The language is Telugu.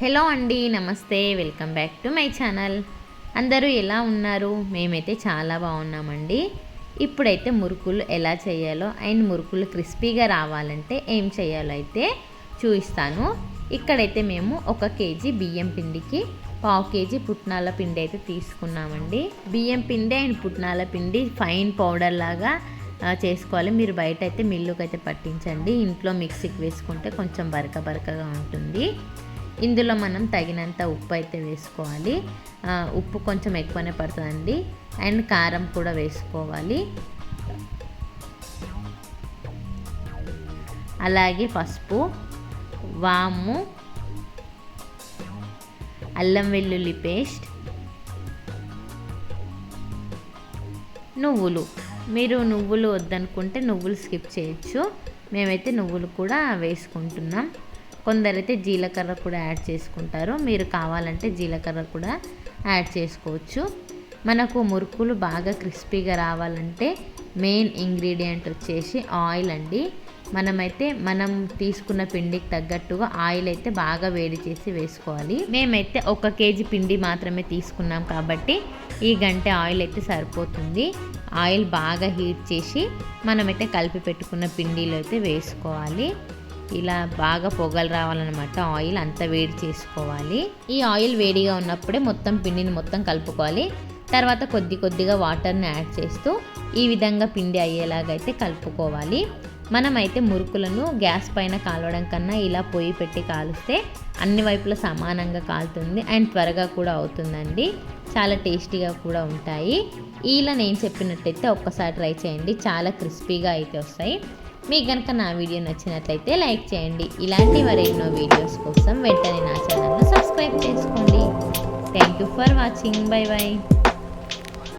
హలో అండి నమస్తే welcome back to my channel. అందరూ ఎలా ఉన్నారు? మేమైతే చాలా బాగున్నామండి. ఇప్పుడైతే మురుకులు ఎలా చేయాలో అండ్ మురుకులు క్రిస్పీగా రావాలంటే ఏం చేయాలో అయితే చూపిస్తాను. ఇక్కడైతే మేము ఒక కేజీ బియ్యం పిండికి పావు కేజీ పుట్నాల పిండి అయితే తీసుకున్నామండి. బియ్యం పిండి అండ్ పుట్నాల పిండి ఫైన్ పౌడర్ లాగా చేసుకోవాలి. మీరు బయట అయితే మిల్లుకి అయితే పట్టించండి. ఇంట్లో మిక్సీకి వేసుకుంటే కొంచెం బరక బరకగా ఉంటుంది. ఇందులో మనం తగినంత ఉప్పు అయితే వేసుకోవాలి. ఉప్పు కొంచెం ఎక్కువనే పడుతుందండి. అండ్ కారం కూడా వేసుకోవాలి. అలాగే పసుపు వాము అల్లం వెల్లుల్లి పేస్ట్ నువ్వులు. మీరు నువ్వులు వద్దనుకుంటే నువ్వులు స్కిప్ చేయొచ్చు. మేమైతే నువ్వులు కూడా వేసుకుంటున్నాం. కొందరైతే జీలకర్ర కూడా యాడ్ చేసుకుంటారు. మీరు కావాలంటే జీలకర్ర కూడా యాడ్ చేసుకోవచ్చు. మనకు మురుకులు బాగా క్రిస్పీగా రావాలంటే మెయిన్ ఇంగ్రీడియంట్ వచ్చేసి ఆయిల్ అండి. మనమైతే మనం తీసుకున్న పిండికి తగ్గట్టుగా ఆయిల్ అయితే బాగా వేడి చేసి వేసుకోవాలి. మేమైతే ఒక కేజీ పిండి మాత్రమే తీసుకున్నాం కాబట్టి ఈ గంట ఆయిల్ అయితే సరిపోతుంది. ఆయిల్ బాగా హీట్ చేసి మనమైతే కలిపి పెట్టుకున్న పిండిలో అయితే వేసుకోవాలి. ఇలా బాగా పొగలు రావాలన్నమాట. ఆయిల్ అంతా వేడి చేసుకోవాలి. ఈ ఆయిల్ వేడిగా ఉన్నప్పుడే మొత్తం పిండిని మొత్తం కలుపుకోవాలి. తర్వాత కొద్ది కొద్దిగా వాటర్ని యాడ్ చేస్తూ ఈ విధంగా పిండి అయ్యేలాగైతే కలుపుకోవాలి. మనమైతే మురుకులను గ్యాస్ పైన కాలవడం కన్నా ఇలా పొయ్యి పెట్టి కాలుస్తే అన్ని వైపులా సమానంగా కాలుతుంది అండ్ త్వరగా కూడా అవుతుందండి. చాలా టేస్టీగా కూడా ఉంటాయి. ఇలా నేను చెప్పినట్టయితే ఒక్కసారి ట్రై చేయండి. చాలా క్రిస్పీగా అయితే వస్తాయి. మీకు కనుక నా వీడియో నచ్చినట్లయితే లైక్ చేయండి. ఇలాంటి మరెన్నో వీడియోస్ కోసం వెంటనే నా ఛానల్ను సబ్స్క్రైబ్ చేసుకోండి. Thank you for watching bye bye